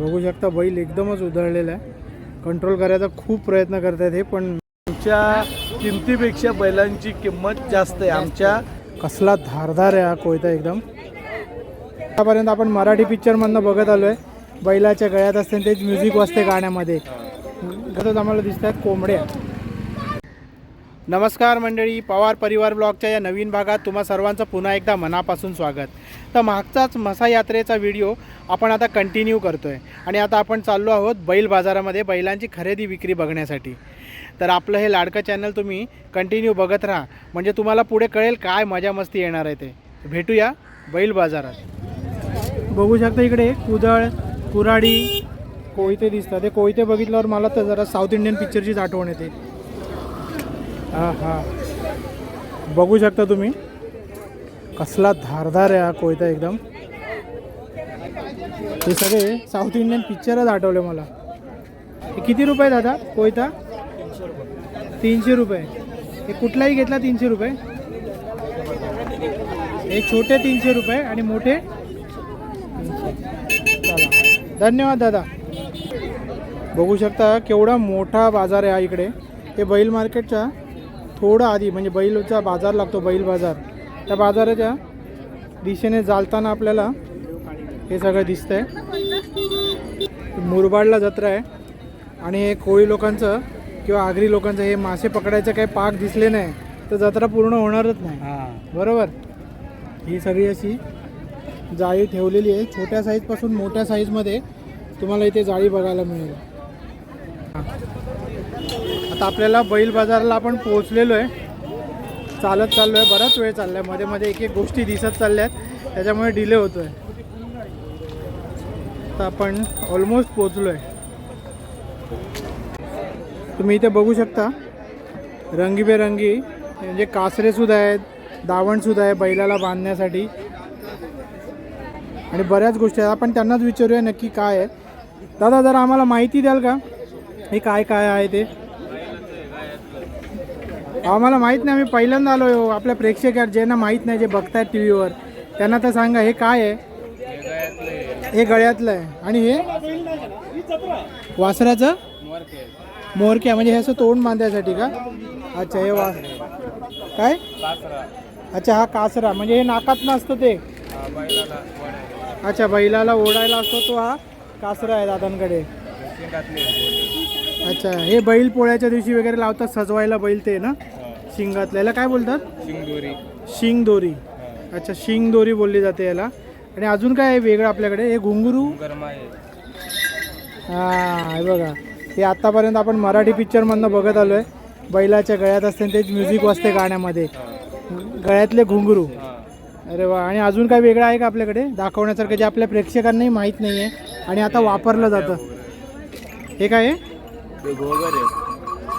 बघू शकता बैल एकदमच उधळलेला आहे. कंट्रोल करायचा खूप प्रयत्न करत आहेत हे पण आमच्या किमतीपेक्षा बैलांची किंमत जास्त आहे. आमच्या कसला धारदार आहे हा कोयता एकदम. आतापर्यंत आपण मराठी पिक्चरमधनं बघत आलो आहे बैलाच्या गळ्यात असते तेच म्युझिक वाजते गाण्यामध्ये. तसंच आम्हाला दिसत आहेत कोंबड्या. नमस्कार मंडळी पवार परिवार ब्लॉगच्या या नवीन भागात तुम्हा सर्वांचं पुन्हा एकदा मनापासून स्वागत. तर मागचाच मसा यात्रेचा व्हिडिओ आपण आता कंटिन्यू करतो आहे आणि आता आपण चाललो आहोत बैल बाजारामध्ये बैलांची खरेदी विक्री बघण्यासाठी. तर आपलं हे लाडकं चॅनल तुम्ही कंटिन्यू बघत राहा. म्हणजे तुम्हाला पुढे कळेल काय मजा मस्ती येणार आहे ते. भेटूया बैल बाजारात. बघू शकता इकडे कुदळ कुराडी कोयते दिसतात. ते कोयते बघितल्यावर मला तर जरा साऊथ इंडियन पिक्चरचीच आठवण येते. हां हां बघू शकता तुम्ही. कसला धारधार आहे हा कोयता एकदम. हे सगळे साऊथ इंडियन पिक्चरच आठवले मला. हे किती रुपये दादा कोयता? तीनशे रुपये. हे कुठलाही घेतला तीनशे रुपये. हे छोटे तीनशे रुपये आणि मोठे चला. धन्यवाद दादा. बघू शकता केवढा मोठा बाजार आहे हा इकडे. हे बैल मार्केटच्या थोडं आधी म्हणजे बैलचा बाजार लागतो बैल बाजार. त्या बाजाराच्या दिशेने चालताना आपल्याला हे सगळं दिसतंय. मुरबाडला जत्रा आहे. आणि हे कोळी लोकांचं किंवा आगरी लोकांचं हे मासे पकडायचं काही पाक दिसले नाही तर जत्रा पूर्ण होणारच नाही. बरोबर? ही सगळी अशी जाळी ठेवलेली आहे. छोट्या साईजपासून मोठ्या साईजमध्ये तुम्हाला इथे जाळी बघायला मिळेल. आता आपल्याला बैल बाजारला आपण पोहोचलेलो आहे. चालत चाललो आहे बराच वेळ चालला आहे मध्ये मध्ये एक एक गोष्टी दिसत चालल्या आहेत त्याच्यामुळे डिले होतो आहे आता आपण ऑलमोस्ट पोचलो आहे तुम्ही इथे बघू शकता. रंगीबेरंगी म्हणजे कासरेसुद्धा आहेत दावणसुद्धा आहे बैलाला बांधण्यासाठी. आणि बऱ्याच गोष्टी आहेत. आपण त्यांनाच विचारूया नक्की काय आहे दादा जरा आम्हाला माहिती द्याल का? हे काय काय आहे ते? आम्हाला माहीत नाही आम्ही पहिल्यांदा आलो हो आपल्या प्रेक्षक ज्यांना माहीत नाही जे बघतायत टी व्हीवर त्यांना तर सांगा हे काय आहे? हे गळ्यातलं आहे. आणि हे? वासराचं? मोरक्या म्हणजे हे असं तोंड बांधायसाठी का? अच्छा हे वा काय? अच्छा हा कासरा म्हणजे हे नाकात असतो ते? अच्छा बैलाला ओढायला असतो तो हा कासरा आहे दादांकडे. अच्छा हे बैल पोळ्याच्या दिवशी वगैरे लावतात सजवायला बैल ते ना? शिंगातलं याला काय बोलतात? शिंगदोरी. शिंग दोरी अच्छा शिंग दोरी बोलली जाते याला. आणि अजून काय आहे वेगळं आपल्याकडे? हे घुंगरू? हां हे बघा. हे आत्तापर्यंत आपण मराठी पिक्चरमधनं बघत आलो आहे बैलाच्या गळ्यात असते आणि तेच म्युझिक वाजते गाण्यामध्ये. गळ्यातले घुंगरू. अरे वा. आणि अजून काय वेगळं आहे का आपल्याकडे? दाखवण्यासारखं जे आपल्या प्रेक्षकांनाही माहीत नाही आहे आणि आता वापरलं जातं. हे काय आहे?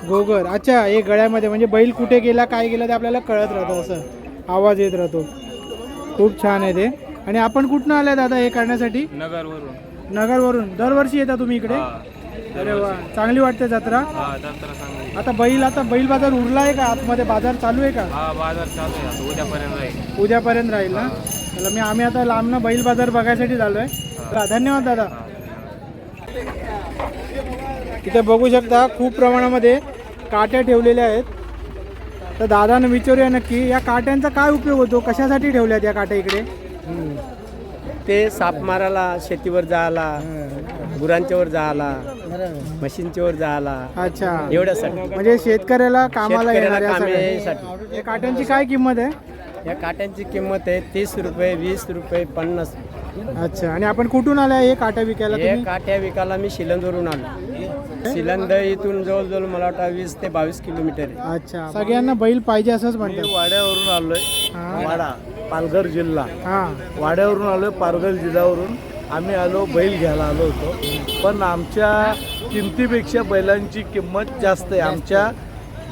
गोगर अच्छा हे गळ्यामध्ये म्हणजे बैल कुठे गेला काय गेला ते आपल्याला कळत राहतं असं. आवाज येत राहतो. खूप छान आहे ते. आणि आपण कुठनं आलाय दादा हे करण्यासाठी? नगरवरून. नगरवरून. दरवर्षी येता तुम्ही इकडे? अरे वा. चांगली वाटते जत्रा. हा आता बैल आता बैल बाजार उरला आहे का? आतमध्ये बाजार चालू आहे का? हा बाजार चालू आहे. आता उद्यापर्यंत राहील. उद्यापर्यंत राहील ना? चला मी आम्ही आता लांबनं बैल बाजार बघायसाठी झालो आहे धन्यवाद दादा. इथे बघू शकता खूप प्रमाणामध्ये काट्या ठेवलेल्या आहेत. तर दादानं विचारूया नक्की या काट्यांचा काय उपयोग होतो? कशासाठी ठेवल्यात या काट्या इकडे? ते साप मारायला शेतीवर जायला गुरांच्यावर जायला म्हशींच्यावर जायला. अच्छा. एवढ्यासाठी. म्हणजे शेतकऱ्याला कामाला कामासाठी. या काट्यांची काय किंमत आहे? या काट्यांची किंमत आहे तीस रुपये वीस रुपये पन्नास. अच्छा. आणि आपण कुठून आलाय हे काट्या विकायला हे काट्या विकायला मी शिलंदवरून आलो. शिलंद इथून जवळजवळ मला वाटतं वीस ते बावीस किलोमीटर आहे. अच्छा सगळ्यांना बैल पाहिजे असंच म्हणतात. वाड्यावरून आलोय हा. वाडा पालघर जिल्हा. हा. वाड्यावरून आलोय पालघर जिल्ह्यावरून. आम्ही आलो बैल घ्यायला आलो होतो. पण आमच्या किमतीपेक्षा बैलांची किंमत जास्त आहे. आमच्या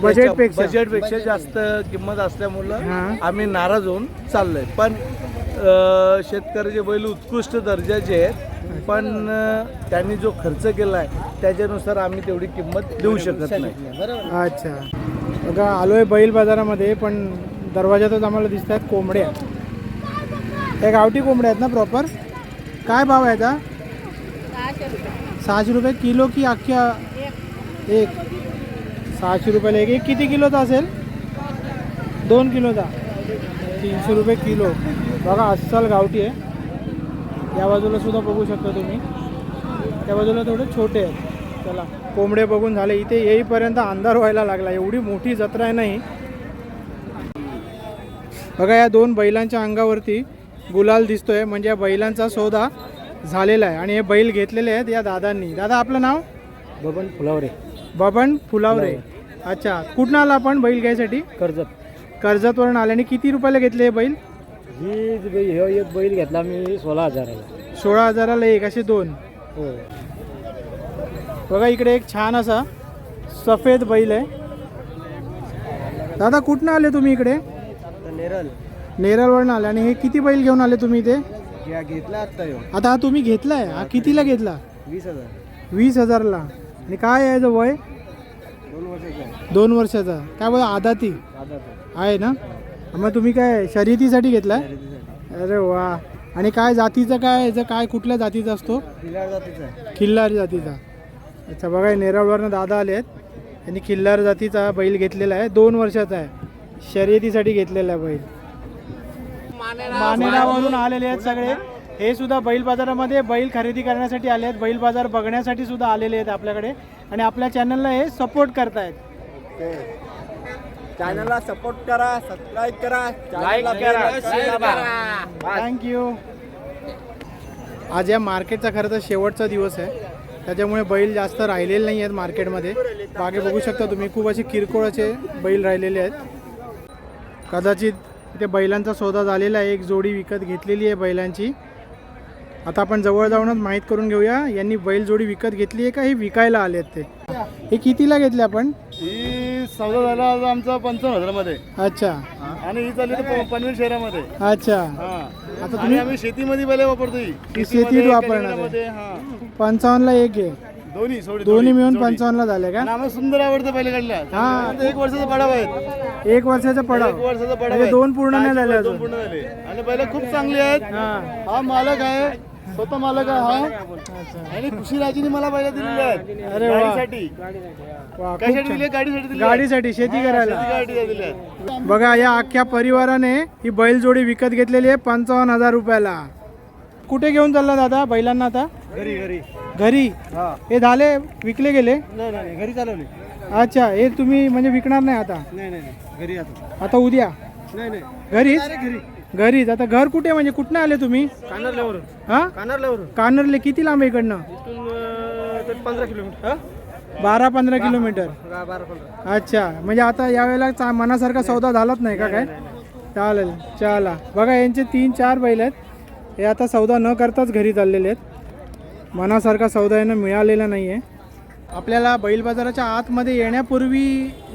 बजेटपेक्षा. बजेटपेक्षा जास्त किंमत असल्यामुळं. आम्ही नाराज होऊन चाललोय. पण शेतकऱ्याचे बैल उत्कृष्ट दर्जाचे आहेत. पण त्यांनी जो खर्च केला आहे त्याच्यानुसार आम्ही तेवढी किंमत देऊ शकत नाही. अच्छा. बघा आलोय बैल बाजारामध्ये पण दरवाजातच आम्हाला दिसत आहेत कोंबड्या. त्या गावठी कोंबड्या आहेत ना प्रॉपर काय भाव आहे आता? सहाशे रुपये. सहाशे रुपये किलो की अख्ख्या? एक. सहाशे रुपयाला एक. एक किती किलोचा असेल? दोन किलोचा. तीनशे रुपये किलो. बघा अस्सल गावठी आहे. या बाजूला सुद्धा बघू शकता तुम्ही. त्या बाजूला थोडे छोटे आहेत. चला. कोंबडे बघून झाले. इथे येईपर्यंत अंधार व्हायला लागला. एवढी मोठी जत्रा आहे नाही बघा या दोन बैलांच्या अंगावरती गुलाल दिसतोय. म्हणजे या बैलांचा सौदा झालेला आहे. आणि हे बैल घेतलेले आहेत या दादांनी. दादा आपलं नाव? बबन फुलावरे. बबन फुलावरे. अच्छा. कुठनं आला आपण बैल घ्यायसाठी? कर्जत. कर्जतवरून आले. आणि किती रुपयाला घेतले हे बैल? ही ह्यो एक बैल घेतला मी सोळा हजाराला. सोळा हजाराला एक असे दोन. हो. बघा इकडे एक छान असा सफेद बैल आहे. दादा कुठनं आले तुम्ही इकडे? नेरल. नेरळवरून आले. आणि हे किती बैल घेऊन आले तुम्ही इथे? घेतला आत्ता ह्यो आता हा तुम्ही घेतलाय? हा कितीला घेतला. वीस हजार. वीस हजारला. आणि काय आहे याचं वय? दोन वर्षाचा दोन वर्षाचा. काय बोला आदाती. आहे ना? मग तुम्ही काय शर्यतीसाठी घेतलाय? अरे वा. आणि काय जातीचं काय याचं काय कुठल्या जातीचा असतो? जातीचा खिल्लार जातीचा. अच्छा बघा नेरळवरनं दादा आले आहेत त्यांनी खिल्लार जातीचा बैल घेतलेला आहे. दोन वर्षाचा आहे. शर्यतीसाठी घेतलेला आहे बैल. मानेरावरून आलेले आहेत सगळे. हे सुद्धा बैल बाजारामध्ये बैल खरेदी करण्यासाठी आले आहेत. बैल बाजार बघण्यासाठी सुद्धा आलेले आहेत आपल्याकडे. आणि आपल्या चॅनलला हे सपोर्ट करतायत. चॅनलला सपोर्ट करा सबस्क्राईब करा Like करा. थँक्यू आज या मार्केटचा खरं तर शेवटचा दिवस आहे. त्याच्यामुळे बैल जास्त राहिलेले नाही आहेत मार्केटमध्ये मागे बघू शकता तुम्ही खूप असे किरकोळ असे बैल राहिलेले आहेत. कदाचित इथे बैलांचा सौदा झालेला आहे. एक जोडी विकत घेतलेली आहे बैलांची. आता आपण जवळ जाऊनच माहीत करून घेऊया यांनी बैल जोडी विकत घेतली आहे का? हे विकायला आले आहेत ते. हे कितीला घेतले आपण? ही सौदा झाला आज आमचा पंचावन्न हजारामध्ये. अच्छा. आणि ही चालली पनवेल शहरामध्ये. अच्छा. हा. आता आणि तुम्ही आम्ही शेतीमध्ये बैल वापरतो ही. ही शेतीमध्ये, शेतीत वापरणार आहे. हा. पंचावन्नला एक आहे. दोन्ही सोडी दोन्ही मिळून. पंचावन्नला झाले का? आम्हाला सुंदर आवडतं काढल्या हा. एक वर्षाचा पडाव आहेत एक वर्षाचा पडाव. एक वर्षाचा पडाव म्हणजे आहे. दोन पूर्ण नाही झाले दोन अजून. पूर्ण झाले. आणि बैल खूप चांगली आहेत. हा. हा मालक आहे. स्वतः मालक आहे हा. आणि खुशी राजीने मला बैल दिलेले आहेत. अरे वा. गाडीसाठी. वा, खूप कशासाठी छान. दिले गाडीसाठी दिले गाडीसाठी शेती करायला. गाडी दिले आहेत. बघा या अख्ख्या परिवाराने ही बैलजोडी विकत घेतलेली आहे पंचावन्न हजार रुपयाला. कुठे घेऊन चालला दादा बैलांना आता? घरी घरी. घरी? हा. हे झाले विकले गेले? नाही नाही घरी चालवली. अच्छा हे तुम्ही म्हणजे विकणार नाही आता? नाही नाही घरी आता. आता उद्या? नाही नाही. घरीच? घरी. घरीच. आता घर कुठे म्हणजे कुठनं आले तुम्ही? कानारल्यावरून. हा? कानारल्यावरून. कानरले किती लांब आहे इकडनं? इथून पंधरा किलोमीटर. बारा पंधरा किलोमीटर. अच्छा. म्हणजे आता यावेळेला मनासारखा सौदा झालाच नाही का काय? चालेल. चला. बघा यांचे तीन चार बैल आहेत. हे आता सौदा न करताच घरी चाललेले आहेत. मनासारखा सौदा यांना मिळालेला नाही आहे आपल्याला बैल बाजाराच्या आतमध्ये येण्यापूर्वी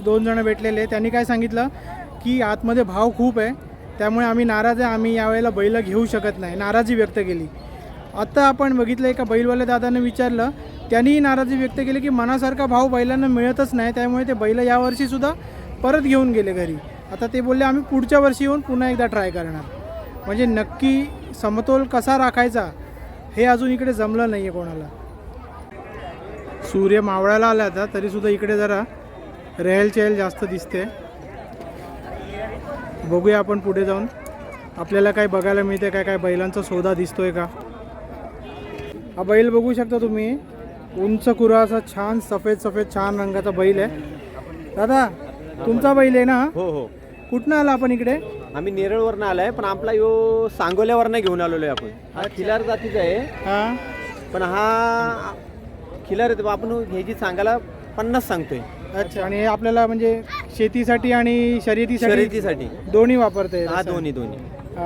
दोन जणं भेटलेले. त्यांनी काय सांगितलं? की आतमध्ये भाव खूप आहे. त्यामुळे आम्ही नाराज आहे आम्ही यावेळेला बैल घेऊ शकत नाही. नाराजी व्यक्त केली. आत्ता आपण बघितलं एका बैलवाल्या दादानं विचारलं त्यांनीही नाराजी व्यक्त केली की मनासारखा भाव बैलांना मिळतच नाही त्यामुळे ते बैल यावर्षीसुद्धा परत घेऊन गेले घरी. आता ते बोलले आम्ही पुढच्या वर्षी येऊन पुन्हा एकदा ट्राय करणार. म्हणजे नक्की समतोल कसा राखायचा हे अजून इकडे जमलं नाही आहे कोणाला. सूर्य मावळायला आला आता तरीसुद्धा इकडे जरा रेहल चेहल जास्त दिसते. बघूया आपण पुढे जाऊन. आपल्याला काय बघायला मिळते काय काय बैलांचा सौदा दिसतोय का? हा बैल बघू शकता तुम्ही. उंच कुरा असा छान सफेद सफेद छान रंगाचा बैल आहे. दादा तुमचा बैल आहे ना? हा? हो. कुठनं आला आपण इकडे? आम्ही नेरळवरनं आलाय पण आपला यो सांगोल्यावरनं घेऊन आलेलो आहे आपण. हा खिलार जातीचा आहे. हा. पण हा खिलार येतो आपण ह्याची सांगायला पन्नास सांगतोय. अच्छा आणि हे आपल्याला म्हणजे शेतीसाठी आणि शर्यतीसाठी शर्यतीसाठी. दोन्ही वापरता हा. दोन्ही दोन्ही.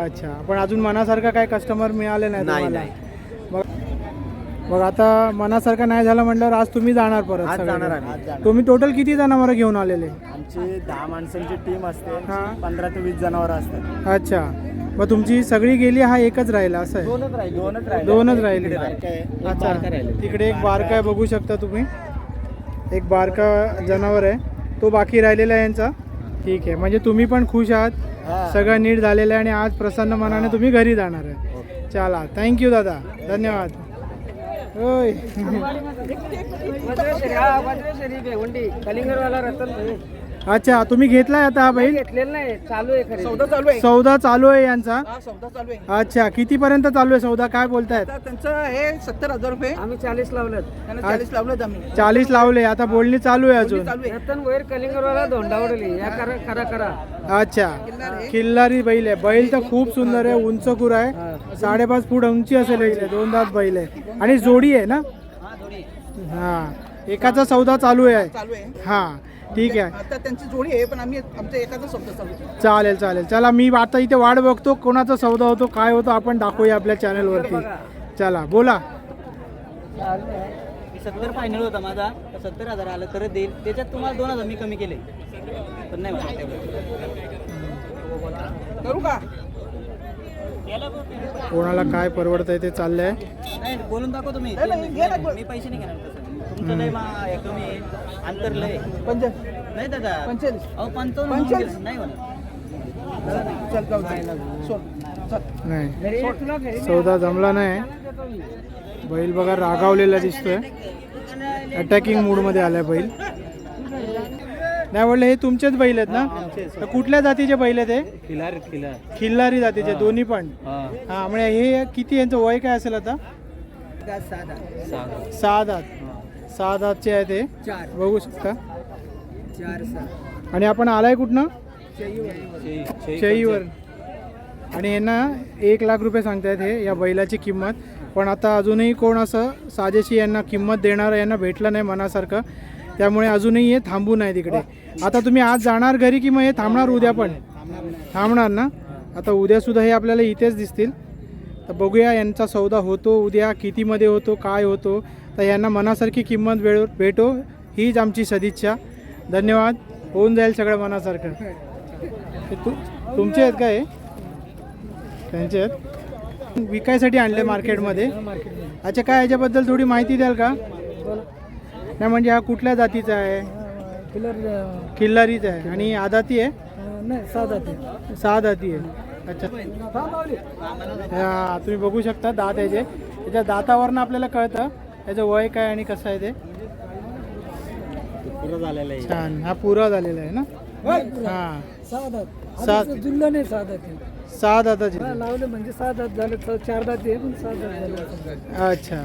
अच्छा पण अजून मनासारखा काय कस्टमर मिळाले नाही नाही तुम्हाला? नाही. मग मग आता मनासारखा नाही झालं म्हटल्यावर आज तुम्ही जाणार परत आज. जाणार आम्ही. तुम्ही टोटल किती जनावर घेऊन आलेले? आमची दहा माणसांची टीम असते. हा. पंधरा ते वीस जनावर असतात. अच्छा. मग तुमची सगळी गेली हा एकच राहिला असं आहे? दोनच राहिले. दोनच राहिले. दोनच राहिले बारका अच्छा. तिकडे एक बारका आहे बघू शकता तुम्ही. एक बारका जनावर आहे. तो बाकी राहिलेला आहे यांचा. ठीक आहे. म्हणजे तुम्ही पण खुश आहात. सगळं नीट झालेलं आहे आणि आज प्रसन्न मनाने तुम्ही घरी जाणार आहे. चला. थँक्यू दादा. धन्यवाद. होय कलिंगरवाला रतन अच्छा तुम्ही घेतलाय आता हा बैल? घेतलेलं नाही चालू आहे खरेदी. सौदा चालू आहे. सौदा चालू आहे यांचा? हा सौदा चालू आहे. अच्छा कितीपर्यंत चालू आहे सौदा? काय बोलतायत? आता त्यांचं हे सत्तर हजार रुपये. आम्ही चाळीस लावलं त्यांना चाळीस लावलं आम्ही. चाळीस लावले आता बोलणी चालू आहे अजून. चालू आहे. रतन वैर कलिंगरवाला धोंडावडली या करा करा करा अच्छा किल्लारी बैल आहे. बैल तर खूप सुंदर आहे उंच कुर आहे. साडेपाच फूट उंची असेल आहे, दोन दात बैल आहे. आणि जोडी आहे ना? हा. एकाचा सौदा चालू आहे. चालू आहे. हा ठीक आहे. आता त्यांची जोडी आहे पण आम्ही आमचा एखादा सौदा चालू आहे. चालेल चालेल. चला मी आता इथे वाट बघतो कोणाचा सौदा होतो काय होतो आपण दाखवूया आपल्या चॅनलवरती चला बोला. सत्तर फायनल होता माझा. तर सत्तर हजार आलं तर देईल. त्याच्यात तुम्हाला दोन हजार मी कमी केले. पण नाही तेवढं. करू का? कोणाला काय परवडतंय ते चाललंय? नाही बोलून दाखव तुम्ही नाही, नाही, घे ना, बोल. मी पैसे नाही घेणार तसं. तुमचं लय मा हे कमी आहे. अंतर लय आहे. नाही दादा. पंचेचाळीस. अहो पंचावन्न होऊन पंचेचाळीस. गेलं. नाही म्हणत चल जाऊ दे. सोड. चल. नाही. सौदा जमला नाही. बैल बघा रागावलेला दिसतोय. अटॅकिंग मूडमध्ये आलाय बैल. नाही म्हणलं हे तुमचेच बैल आहेत ना? तर कुठल्या जातीचे बैल आहेत हे? खिल्लारी जातीचे दोन्ही पण. हा. म्हणजे हे किती यांचं वय काय असेल आता? सहा दात सहा दातचे आहेत हे चार. बघू शकता. चार सहा. आणि आपण आलाय कुठनं? शेईवर आणि यांना एक लाख रुपये सांगतायत हे या बैलाची किंमत. पण आता अजूनही कोण असं साजेशी यांना किंमत देणारं यांना भेटलं नाही मनासारखं. त्यामुळे अजूनही हे थांबू नाही तिकडे. आता तुम्ही आज जाणार घरी की मग हे थांबणार उद्या पण? थांबणार ना? आता उद्यासुद्धा हे आपल्याला इथेच दिसतील. तर बघूया यांचा सौदा होतो उद्या कितीमध्ये होतो काय होतो. तर यांना मनासारखी किंमत वेळ भेटो. हीच आमची सदिच्छा. धन्यवाद. होऊन जाईल सगळं मनासारखं. तु तुमचे आहेत काय त्यांचे आहेत. विकायसाठी आणले मार्केटमध्ये. अच्छा काय याच्याबद्दल थोडी माहिती द्याल का? नाही म्हणजे हा कुठल्या जातीचा आहे? किल्लारीच आहे. आणि आदाती आहे? नाही सहा दाती आहे. अच्छा. तुम्ही बघू शकता दात याचे. त्याच्या दातावरनं आपल्याला कळतं. त्याचं वय काय आणि कसं आहे ते? पुरं झालेलं आहे. छान. हा पुरा झालेला आहे ना? हा. सात नाही सहा लावलं म्हणजे सहा दात झालं तर चार दात आहे पण सहा दात झालं अच्छा.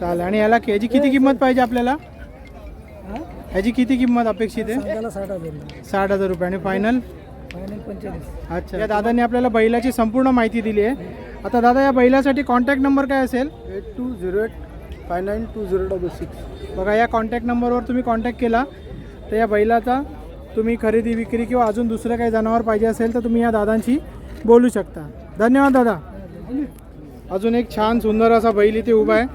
चालेल. आणि याला याची किती किंमत पाहिजे आपल्याला? ह्याची किती किंमत अपेक्षित आहे? साठ हजार रुपये. आणि फायनल अच्छा. या दादांनी आपल्याला बैलाची संपूर्ण माहिती दिली आहे. आता दादा या बैलासाठी कॉन्टॅक्ट नंबर काय असेल? Eight two zero eight five nine two zero double six. बघा या कॉन्टॅक्ट नंबरवर तुम्ही कॉन्टॅक्ट केला तर या बैलाचा तुम्ही खरेदी विक्री किंवा अजून दुसरं काही जनावर पाहिजे असेल तर तुम्ही या दादांशी बोलू शकता. धन्यवाद दादा. अजून एक छान सुंदर असा बैल इथे उभा आहे.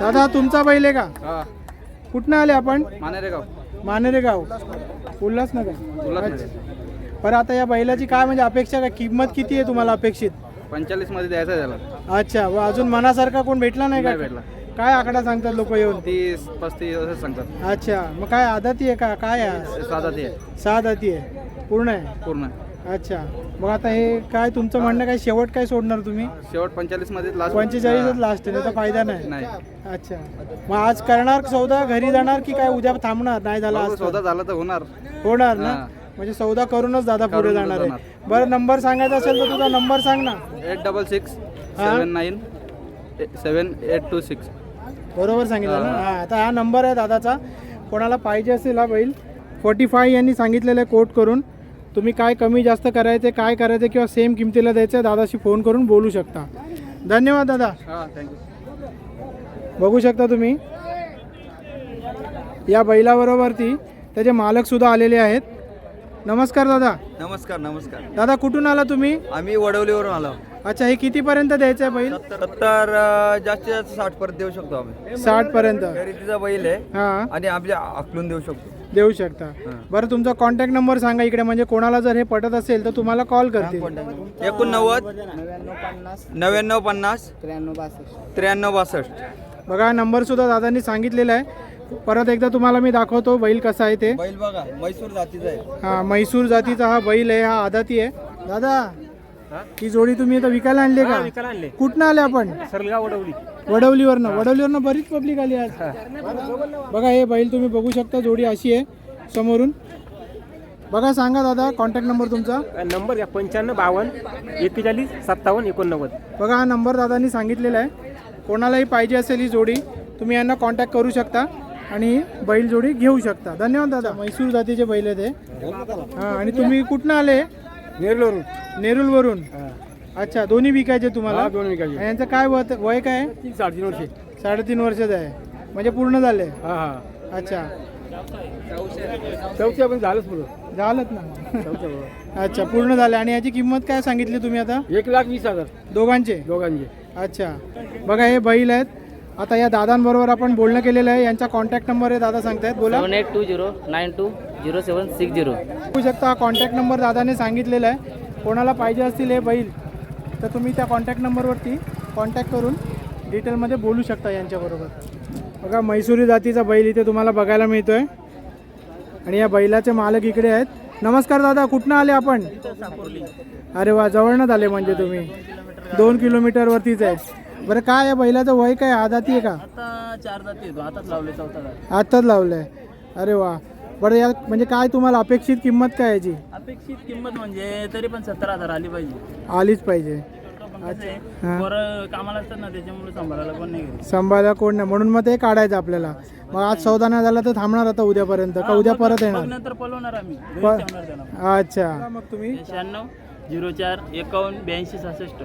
दादा तुमचा बैल आहे का? हा. कुठनं आले आपण? मानेरे गाव मानेरे गाव उल्हासनगर. बरं आता या बैलाची काय म्हणजे अपेक्षा काय किंमत किती आहे तुम्हाला अपेक्षित? पंचेचाळीसमध्ये द्यायचा त्याला. अच्छा व अजून मनासारखा कोण भेटला नाही नाही का भेटला. काय आकडा सांगतात लोक येऊन? तीस पस्तीस असं सांगतात. अच्छा मग काय आदाती आहे का? काय आहे? साधा ते आहे. सहा दाती आहे. पूर्ण आहे? पूर्ण अच्छा. मग आता हे काय तुमचं म्हणणं काय? शेवट काय सोडणार तुम्ही? शेवट पंचेचाळीसमध्ये लास्ट पंचेचाळीसच लास्ट आहे त्याचा फायदा नाही. नाही. अच्छा. मग आज करणार सौदा घरी जाणार की काय उद्या थांबणार? नाही झाला बघू, आज सौदा झाला तर होणार. होणार ना? हा. म्हणजे सौदा करूनच दादा पुढे करूनच जाणार आहे. जाणार. बरं नंबर सांगायचा असेल तर तुझा नंबर सांग ना. Eight double six. Seven nine seven eight two six. बरोबर सांगितलं ना? हा आता हा नंबर आहे दादाचा. कोणाला पाहिजे असेल हा बैल फोर्टी फाय यांनी सांगितलेलं आहे कोट करून. तुम्ही काय कमी जास्त करायचे काय करायचे किंवा सेम किमतीला द्यायचं दादाशी फोन करून बोलू शकता. धन्यवाद दादा. हां थँक्यू बघू शकता तुम्ही? या बैलाबरोबरती त्याचे मालकसुद्धा आलेले आहेत. नमस्कार दादा. नमस्कार नमस्कार. दादा कुठून आला तुम्ही? आम्ही वडवलीवरून आलो. अच्छा हे कितीपर्यंत द्यायचं आहे बैल? सत्तर. अं, जास्तीत जास्त साठ पर्यंत देऊ शकतो आम्ही. साठ पर्यंत. खरेदीचा बैल आहे हां. आणि आपल्या आकलून देऊ शकतो. देऊ शकता. बरं तुमचा कॉन्टॅक्ट नंबर सांगा इकडे. म्हणजे कोणाला जर हे पटत असेल तर तुम्हाला कॉल करतील. एकोणनव्वद नव्याण्णव पन्नास त्र्याण्णव बासष्ट. बघा नंबर सुद्धा दादांनी सांगितलेला आहे. परत एकदा तुम्हाला मी दाखवतो बैल कसा आहे ते. बैल बघा मैसूर जातीचा आहे. हा म्हैसूर जातीचा हा बैल आहे हा आदाती आहे. दादा ही? जोडी तुम्ही आता विकायला आणली का? विकायला आणले. कुठनं आले आपण? सरलगाव वडवली. वडवलीवरनं. वडवलीवरनं बरीच पब्लिक आली आज. बघा हे बैल तुम्ही बघू शकता जोडी अशी आहे समोरून. बघा सांगा दादा कॉन्टॅक्ट नंबर तुमचा. नंबर घ्या पंच्याण्णव बावन्न एकेचाळीस सत्तावन्न एकोणनव्वद. बघा हा नंबर दादांनी सांगितलेला आहे. कोणालाही पाहिजे असेल ही जोडी तुम्ही यांना कॉन्टॅक्ट करू शकता आणि बैल जोडी घेऊ शकता. धन्यवाद दादा. म्हैसूर जातीचे बैल आहे ते हां आणि तुम्ही कुठनं आले? नेरलोर नेरूलवरून? अच्छा दोन्ही विकायचे तुम्हाला? दोन विकायचे. आणि यांचं काय वय वय काय आहे? तीन साडेतीन वर्षे. साडेतीन वर्षाचं आहे. म्हणजे पूर्ण झाले? हा हा. अच्छा. चौथ्या पण झालंच पुढं. झालंच ना. चौथ्या बरोबर अच्छा पूर्ण झाले. आणि याची किंमत काय सांगितली तुम्ही आता? एक लाख वीस हजार. दोघांचे? दोघांचे. अच्छा. बघा हे बैल आहेत. आता या दादांबरोबर आपण बोलणं केलेलं आहे. यांचा कॉन्टॅक्ट नंबर आहे दादा सांगतायत. बोला. Seven eight two zero nine two zero seven six zero. बघू शकता हा कॉन्टॅक्ट नंबर दादाने सांगितलेला आहे. कोणाला पाहिजे असतील हे बैल तर तुम्ही त्या कॉन्टॅक्ट नंबरवरती कॉन्टॅक्ट करून डिटेलमध्ये बोलू शकता यांच्याबरोबर. बघा मैसुरी जातीचा बैल इथे तुम्हाला बघायला मिळतो आहे आणि या बैलाचे मालक इकडे आहेत. नमस्कार दादा कुठनं आले आपण? अरे वा जवळनं आले म्हणजे तुम्ही. दोन किलोमीटरवरतीच आहे. बरं काय या बैलाचं वय काय? आदाती आहे का? आता चार जाती आताच लावले आत्ताच लावलंय. अरे वा. बरं या म्हणजे काय तुम्हाला अपेक्षित किंमत काय याची? अपेक्षित किंमत म्हणजे तरी पण सत्तर हजार आली पाहिजे. आलीच पाहिजे. कामाला असतात ना त्याच्यामुळे सांभाळायला पण नाही घरी. सांभाळा कोण नाही. म्हणून मग ते काढायचं आपल्याला. मग आज सौदा नाही झाला तर थांबणार आता उद्यापर्यंत. का उद्या परत येणार? नंतर पळवणार आम्ही. घरी प- ठेवणार त्याला अच्छा. मग तुम्ही. शहाण्णव झिरो चार एकावन्न ब्याऐंशी सहासष्ट.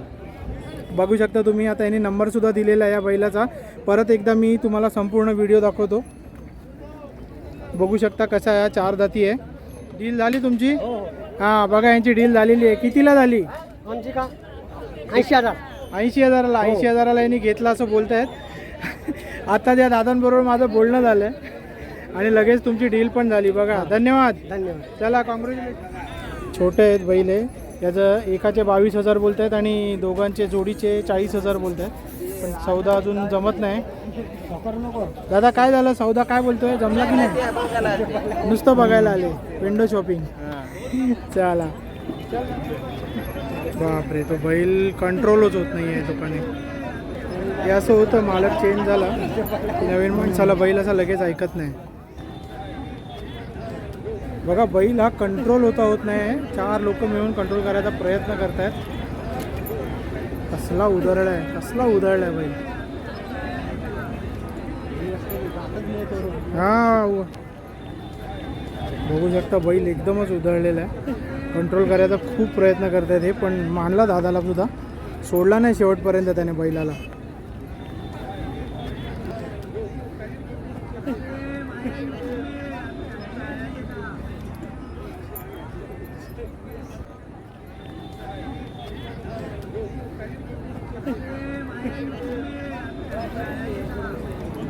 बघू शकता तुम्ही. आता यांनी नंबर सुद्धा दिलेला आहे या बैलाचा. परत एकदा मी तुम्हाला संपूर्ण व्हिडिओ दाखवतो. बघू शकता कसा या चार जाती आहे. डील झाली तुमची? हां बघा यांची डील झालेली आहे. कितीला झाली? आमची का? ऐंशी हजार. ऐंशी हजाराला ऐंशी हजाराला यांनी घेतला असं बोलत आहेत आता त्या दादांबरोबर माझं बोलणं झालं आणि लगेच तुमची डील पण झाली. बघा धन्यवाद. धन्यवाद. चला कॉंग्रॅच्युलेशन छोटे आहेत बैल. आहे याचं एकाचे बावीस हजार बोलत आहेत आणि दोघांचे जोडीचे चाळीस हजार बोलत आहेत पण सौदा अजून जमत नाही. दादा काय झालं? सौदा काय बोलतोय? जमला की नाही? नुसतं बघायला आले. Window shopping. चला. बापरे तो बैल कंट्रोलच होत नाही आहे दुकाने हे असं होतं मालक चेंज झाला. नवीन माणसाला बैल असा लगेच ऐकत नाही. बघा बैल हा कंट्रोल होता होत नाही. चार लोक मिळून कंट्रोल करायचा प्रयत्न करतायत. कसला उधळलाय कसला उधळलाय बैल हा बघू शकता बैल एकदमच उधळलेला आहे. कंट्रोल करायचा खूप प्रयत्न करतायत हे पण मानला दादाला सुद्धा. सोडला नाही शेवटपर्यंत त्याने बैलाला.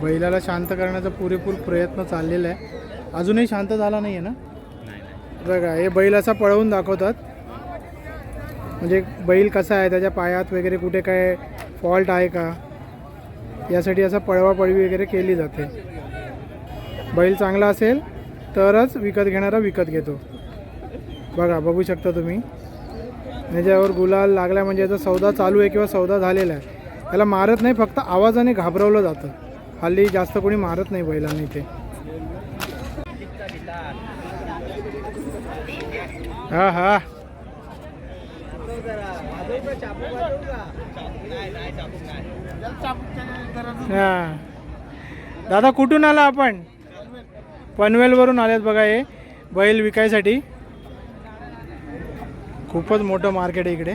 बैलाला शांत करण्याचा पुरेपूर प्रयत्न चाललेला आहे. अजूनही शांत झाला नाही आहे ना बघा हे बैल असा पळवून दाखवतात. म्हणजे बैल कसा आहे त्याच्या पायात वगैरे कुठे काय फॉल्ट आहे का? यासाठी असा पळवापळवी वगैरे केली जाते. बैल चांगला असेल तरच विकत घेणारा विकत घेतो. बघा बघू शकता तुम्ही. याच्यावर गुलाल लागला म्हणजे याचा सौदा चालू आहे किंवा सौदा झालेला आहे. त्याला मारत नाही फक्त आवाजाने घाबरवलं जातं. हल्ली जास्त कोणी मारत नाही बैलांना इथे. हा हा. हा. दादा कुठून आला आपण? पनवेलवरून आलेत बघा हे बैल विकायसाठी. खूपच मोठं मार्केट आहे इकडे.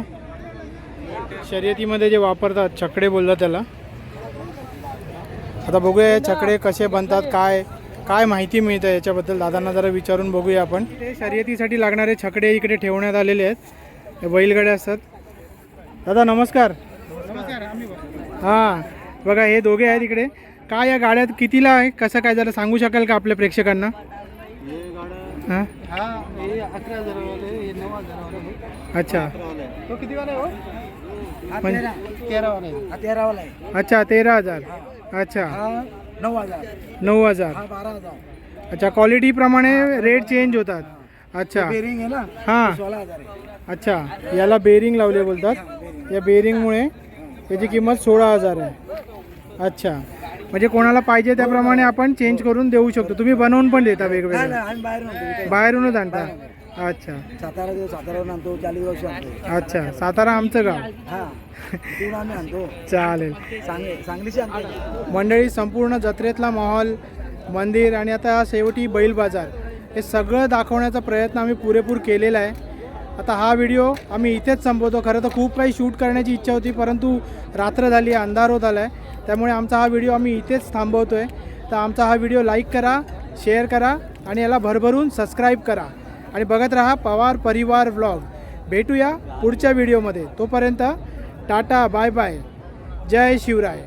शर्यतीमध्ये जे वापरतात छकडे बोलतात त्याला. आता बघूया हे छकडे कसे बनतात काय काय माहिती मिळतं याच्याबद्दल. दादांना जरा विचारून बघूया आपण. इथे शर्यतीसाठी लागणारे छकडे इकडे ठेवण्यात आलेले आहेत. हे बैलगाड्या असतात. दादा नमस्कार. हां बघा हे दोघे आहेत इकडे. काय या गाड्यात कितीला आहे? कसं काय जरा सांगू शकाल का आपल्या प्रेक्षकांना? हां हे? अच्छा. तो किती वाला आहे तेरावाला आहे. तेरावाला आहे. अच्छा तेरा हजार. अच्छा. हा नऊ हजार. नऊ हजार. हा बारा हजार. अच्छा क्वालिटीप्रमाणे रेट चेंज होतात. अच्छा. बेरिंग आहे ना हां. सोळा हजार आहे. अच्छा. याला बेरिंग लावले बोलतात. या बेरिंगमुळे याची किंमत सोळा हजार आहे. अच्छा. म्हणजे कोणाला पाहिजे त्याप्रमाणे आपण चेंज करून देऊ शकतो. तुम्ही बनवून पण देता वेगवेगळं. बाहेरूनच आणता. अच्छा. सातारा सातारावरून आणतो अच्छा. सातारा आमचं गाव. हा. तिथून आम्ही आणतो. चालेल. सांगली सांगलीची आणतो. मंडळी संपूर्ण जत्रेतला माहोल मंदिर आणि आता शेवटी बैल बाजार हे सगळं दाखवण्याचा प्रयत्न आम्ही पुरेपूर केलेला आहे. आता हा व्हिडिओ आम्ही इथेच संपवतो. खरं तर खूप काही शूट करण्याची इच्छा होती परंतु रात्र झाली अंधार होत आला आहे त्यामुळे आमचा हा व्हिडिओ आम्ही इथेच थांबवतो आहे तर आमचा हा व्हिडिओ लाईक करा शेअर करा आणि याला भरभरून सबस्क्राईब करा. आणि बघत राहा पवार परिवार व्लॉग भेटूया पुढच्या व्हिडिओमध्ये तोपर्यंत टाटा बाय बाय जय शिवराय.